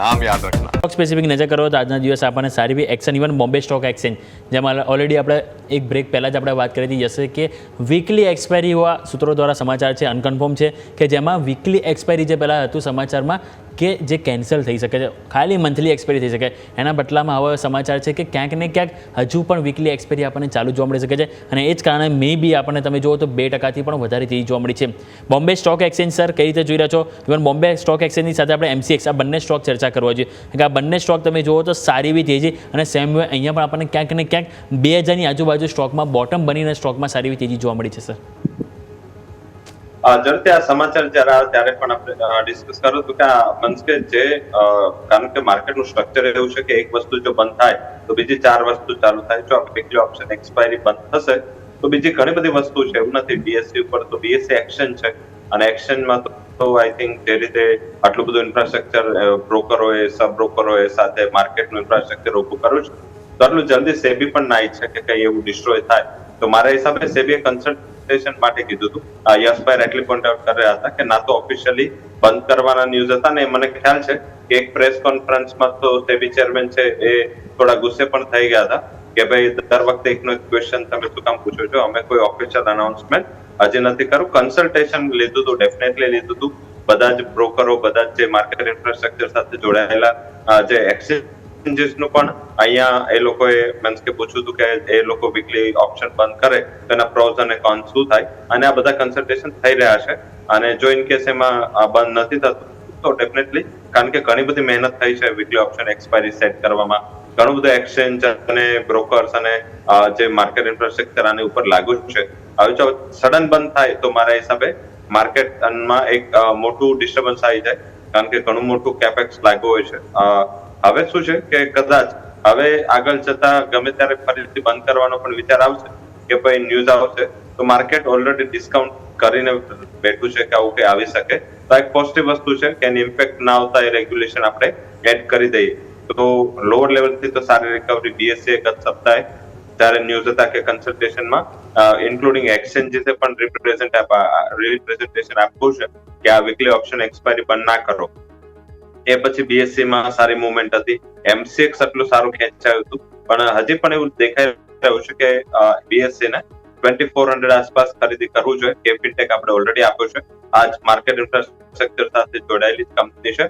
નામ યાદ રાખના. Stock specific નજર કરો તો આજના દિવસ આપણને સારી બી action even Bombay stock exchange જેમાં ઓલરેડી આપણે એક બ્રેક પહેલાં જ આપણે વાત કરી હતી, જશે કે વીકલી એક્સપાયરી હોવા સૂત્રો દ્વારા સમાચાર છે અનકન્ફર્મ છે, કે જેમાં વીકલી એક્સપાયરી જે પહેલાં હતું સમાચારમાં કે જે કેન્સલ થઈ શકે છે, ખાલી મંથલી એક્સપાયરી થઈ શકે. એના બદલામાં હવે સમાચાર છે કે ક્યાંક ને ક્યાંક હજુ પણ વીકલી એક્સપાયરી આપણને ચાલુ જોવા મળી શકે છે અને એ જ કારણે મે બી આપણને તમે જુઓ તો બે ટકાથી પણ વધારે થઈ જોવા મળી છે. બોમ્બે સ્ટોક એક્સચેન્જ સર કઈ રીતે જોઈ રહ્યા છો? ઇવન બોમ્બે સ્ટોક એક્સચેન્જની સાથે આપણે એમસીએક્સ આ બંને સ્ટોક છે ચર્ચા કરવા જોઈએ. કે આ બંને સ્ટોક તમે જુઓ તો સારી એવી તેજી અને સેમ વે અહીંયા પણ આપણને ક્યાંક ને ક્યાંક બે હજારની આજુબાજુ સ્ટોકમાં બોટમ બનીને સ્ટોકમાં સારી તેજી જોવા મળી છે સર અ, આ સમાચાર જ્યારે આવે ત્યારે પણ આપણે ડિસ્કસ કરો તો કે આ means કે જે કારણ કે માર્કેટનું સ્ટ્રક્ચર એવું છે કે એક વસ્તુ જો બંધ થાય તો બીજી ચાર વસ્તુ ચાલુ થાય. જો એકલી ઓપ્શન એક્સપાયરી બંધ થશે તો બીજી ઘણી બધી વસ્તુ છે. એવું નથી બીએસસી ઉપર તો બીએસસી એક્શન છે. અને એક્શનમાં તો આઈ થિંક જે રીતે આટલું બધું ઇન્ફ્રાસ્ટ્રક્ચર બ્રોકરોએ સબ બ્રોકરોએ સાથે માર્કેટનું ઇન્ફ્રાસ્ટ્રક્ચર ઊભું કર્યું છે. તો આટલું જલ્દી સેબી પણ ના ઈચ્છે કે કઈ એવું ડિસ્ટ્રોય થાય. તો મારા હિસાબે સેબીએ કન્સલ્ટેશન માટે કીધું હતું. યશભાઈ એટલી પોઈન્ટ આઉટ કર્યા હતા કે ના તો ઓફિશિયલી બંધ કરવાના ન્યૂઝ હતા ને મને ખ્યાલ છે કે એક પ્રેસ કોન્ફરન્સમાં તો સેબી ચેરમેન છે એ થોડા ગુસ્સે પણ થઈ ગયા હતા કે ભાઈ દર વખતે એકનો એક ક્વેશ્ચન તમે શું કામ પૂછો છો? અમે કોઈ ઓફિશિયલ અનાઉન્સમેન્ટ હજી નથી કરું કન્સલ્ટેશન લીધું હતું ડેફિનેટલી લીધું હતું બધા જ બ્રોકરો બધા જ જે માર્કેટ ઇન્ફ્રાસ્ટ્રક્ચર સાથે જોડાયેલા જે એક્સચેન્જીસનું પણ અહીંયા એ લોકોએ મીન્સ કે પૂછ્યું હતું કે એ લોકો વીકલી ઓપ્શન બંધ કરે તો એના પ્રોઝ અને કોન્સ શું થાય? અને આ બધા કન્સલ્ટેશન થઈ રહ્યા છે. અને જો ઇન કેસ એમાં બંધ નથી થતું, તો ડેફિનેટલી કારણ કે ઘણી બધી મહેનત થઈ છે વીકલી ઓપ્શન એક્સપાયરી સેટ કરવામાં. ઘણું બધું એક્સચેન્જ અને બ્રોકર્સ અને જે માર્કેટ ઇન્ફ્રાસ્ટ્રક્ચર આની ઉપર લાગુ છે. હવે જો સડન બંધ થાય તો મારા હિસાબે માર્કેટમાં એક મોટું ડિસ્ટર્બન્સ આવી જાય. કારણ કે ઘણું મોટું કેપેક્સ લાગ્યું હોય છે. હવે શું છે કે કદાચ હવે આગળ જતા ગમે ત્યારે ફરીથી બંધ કરવાનો પણ વિચાર આવશે કે ભાઈ ન્યૂઝ આવશે, તો માર્કેટ ઓલરેડી ડિસ્કાઉન્ટ કરીને બેઠું છે કે આવું કઈ આવી શકે. તો એક પોઝિટિવ વસ્તુ છે કે એની ઇમ્પેક્ટ ના આવતા એ રેગ્યુલેશન આપણે એડ કરી દઈએ. તો લોઅર લેવલથી તો સારી રિકવરી બીએસસી ગત સપ્તાહે ત્યારે ન્યૂઝ હતા કે કન્સલ્ટેશનમાં ઇન્ક્લુડિંગ એક્સચેન્જીસે પણ રિપ્રેઝન્ટ રિપ્રેઝન્ટેશન આપવું છે કે આ વીકલી ઓપ્શન એક્સપાયરી પણ ના કરો. એ પછી બીએસસી માં સારી મુવમેન્ટ હતી. એમસીએક્સ એટલું સારું ખેંચાયું હતું. પણ હજી પણ એવું દેખાઈ રહ્યું છે કે બીએસસી ને ટ્વેન્ટી ફોર હંડ્રેડ આસપાસ ખરીદી કરવું જોઈએ. કે ફિનટેક આપણે ઓલરેડી આપ્યો છે. આજ માર્કેટ ઇન્ફ્રાસ્ટ્રક્ચર સાથે જોડાયેલી કંપની છે.